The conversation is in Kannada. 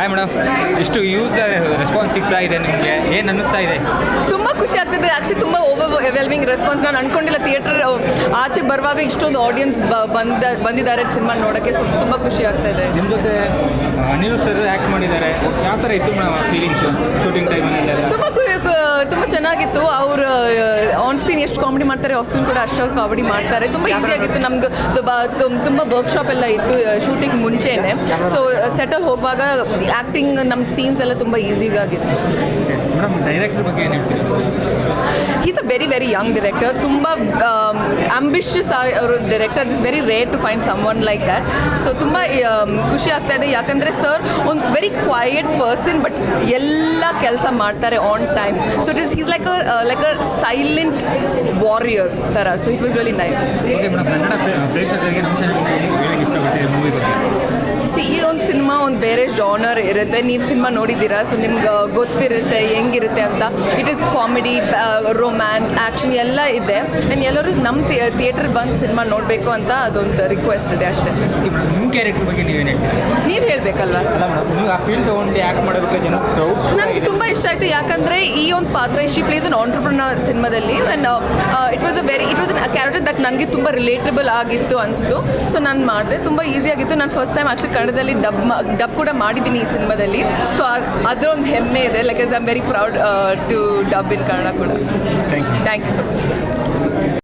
ಹಾಯ್ ಮೇಡಮ್ ಇಷ್ಟು ಯೂಸ್ ರೆಸ್ಪಾನ್ಸ್ ಸಿಗ್ತಾ ಇದೆ ನಿಮಗೆ. ಏನು ಅನ್ನಿಸ್ತಾ ಇದೆ? ತುಂಬ ಖುಷಿ ಆಗ್ತಿದೆ. ಆ್ಯಕ್ಚುಲಿ ತುಂಬ ಓವರ್ ವೆಲ್ಮಿಂಗ್ ರೆಸ್ಪಾನ್ಸ್ ನಾನು ಅನ್ಕೊಂಡಿಲ್ಲ ಥಿಯೇಟರ್ ಆಚೆ ಬರುವಾಗ ಇಷ್ಟೊಂದು ಆಡಿಯನ್ಸ್ ಬಂದ ಬಂದಿದ್ದಾರೆ ಸಿನಿಮಾ ನೋಡೋಕ್ಕೆ. ಸೊ ತುಂಬ ಖುಷಿ ಆಗ್ತಾ ಇದೆ. ನಿಮ್ಮ ಜೊತೆ ಅನಿಲ್ ಸರ್ ಆ್ಯಕ್ಟ್ ಮಾಡಿದ್ದಾರೆ. ಯಾವ ಥರ ಇತ್ತು ಮೇಡಮ್ ಫೀಲಿಂಗ್ಸು ಶೂಟಿಂಗ್ ಟೈಮ್ ತುಂಬ ತುಂಬ ಸ್ಕ್ರೀನ್ ಎಷ್ಟು ಕಾಮಿಡಿ ಮಾಡ್ತಾರೆ ಆಫ್ ಸ್ಕ್ರೀನ್ ಕೂಡ ಅಷ್ಟೊಂದು ಕಾಮಿಡಿ ಮಾಡ್ತಾರೆ. ತುಂಬ ಈಸಿ ಆಗಿತ್ತು. ನಮ್ಗೆ ತುಂಬ ವರ್ಕ್ಶಾಪ್ ಎಲ್ಲ ಇತ್ತು ಶೂಟಿಂಗ್ ಮುಂಚೆನೆ. ಸೊ ಸೆಟಲ್ ಹೋಗುವಾಗ ಆ್ಯಕ್ಟಿಂಗ್ ನಮ್ಮ ಸೀನ್ಸ್ ಎಲ್ಲ ತುಂಬ ಈಸಿಗಾಗಿತ್ತು is a very very young director ತುಂಬ ಆಂಬಿಷಿಯಸ್ ಅವರು director is very rare to find someone like that so ತುಂಬ ಖುಷಿ ಆಗ್ತಾ ಇದೆ. ಯಾಕಂದರೆ ಸರ್ ಒಂದು ವೆರಿ ಕ್ವಯಟ್ ಪರ್ಸನ್ ಬಟ್ ಎಲ್ಲ ಕೆಲಸ ಮಾಡ್ತಾರೆ on time so it is is like a like a silent warrior ಥರ so it was really nice okay madam Kannada ಪ್ರೇಕ್ಷ- ಪ್ರೇಕ್ಷಕರಿಗೆ ನಮ್ಮ ಚಾನಲ್ನ ಏನು ಹೇಳಕ್ಕೆ ಇಷ್ಟಪಡ್ತೀರಿ ಮೂವಿ ಬಗ್ಗೆ ಸಿ ಈ ಒಂದು ಸಿನಿಮಾ ಒಂದು ಬೇರೆ ಜಾನರ್ ಇರುತ್ತೆ. ನೀವು ಸಿನಿಮಾ ನೋಡಿದ್ದೀರಾ? ಸೊ ನಿಮ್ಗೆ ಗೊತ್ತಿರುತ್ತೆ ಹೆಂಗಿರುತ್ತೆ ಅಂತ. It is comedy romance action ಎಲ್ಲ ಇದೆ. ಆ್ಯಂಡ್ ಎಲ್ಲರೂ ನಮ್ಮ ಥಿಯೇಟರ್ ಬಂದು ಸಿನಿಮಾ ನೋಡಬೇಕು ಅಂತ ಅದೊಂದು ರಿಕ್ವೆಸ್ಟ್ ಇದೆ ಅಷ್ಟೇ. ನಿಮ್ಮ ಕ್ಯಾರೆಕ್ಟರ್ ಬಗ್ಗೆ ನೀವೇನು ಹೇಳ್ತೀರಾ? ನೀವು ಹೇಳಬೇಕಲ್ವಾ? ಆ ಫೀಲ್ ತೊಗೊಂಡು ಆ್ಯಕ್ಟ್ ಮಾಡೋದಕ್ಕೆ ಜನ ಪ್ರೌಡ್ ಆಯಿತು ಯಾಕಂದರೆ ಈ ಒಂದು ಪಾತ್ರ ಶಿ ಪ್ಲೇಸ್ ಅನ್ ಆಂಟ್ರಪ್ರನರ್ ಸಿನಿಮಾದಲ್ಲಿ. And it was a very it was a character that ನನಗೆ ತುಂಬ ರಿಲೇಟಬಲ್ ಆಗಿತ್ತು ಅನಿಸ್ತು ಸೊ ನಾನು ಮಾಡಿದೆ. ತುಂಬ ಈಸಿ ಆಗಿತ್ತು. ನಾನು ಫಸ್ಟ್ ಟೈಮ್ ಆ್ಯಕ್ಚುಲಿ ಕನ್ನಡದಲ್ಲಿ ಡಬ್ ಡಬ್ ಕೂಡ ಮಾಡಿದ್ದೀನಿ ಈ ಸಿನಿಮಾದಲ್ಲಿ. ಸೊ ಅದರ ಒಂದು ಹೆಮ್ಮೆ ಇದೆ. Like I am very proud to dub in Kannada ಕೂಡ. Thank you so much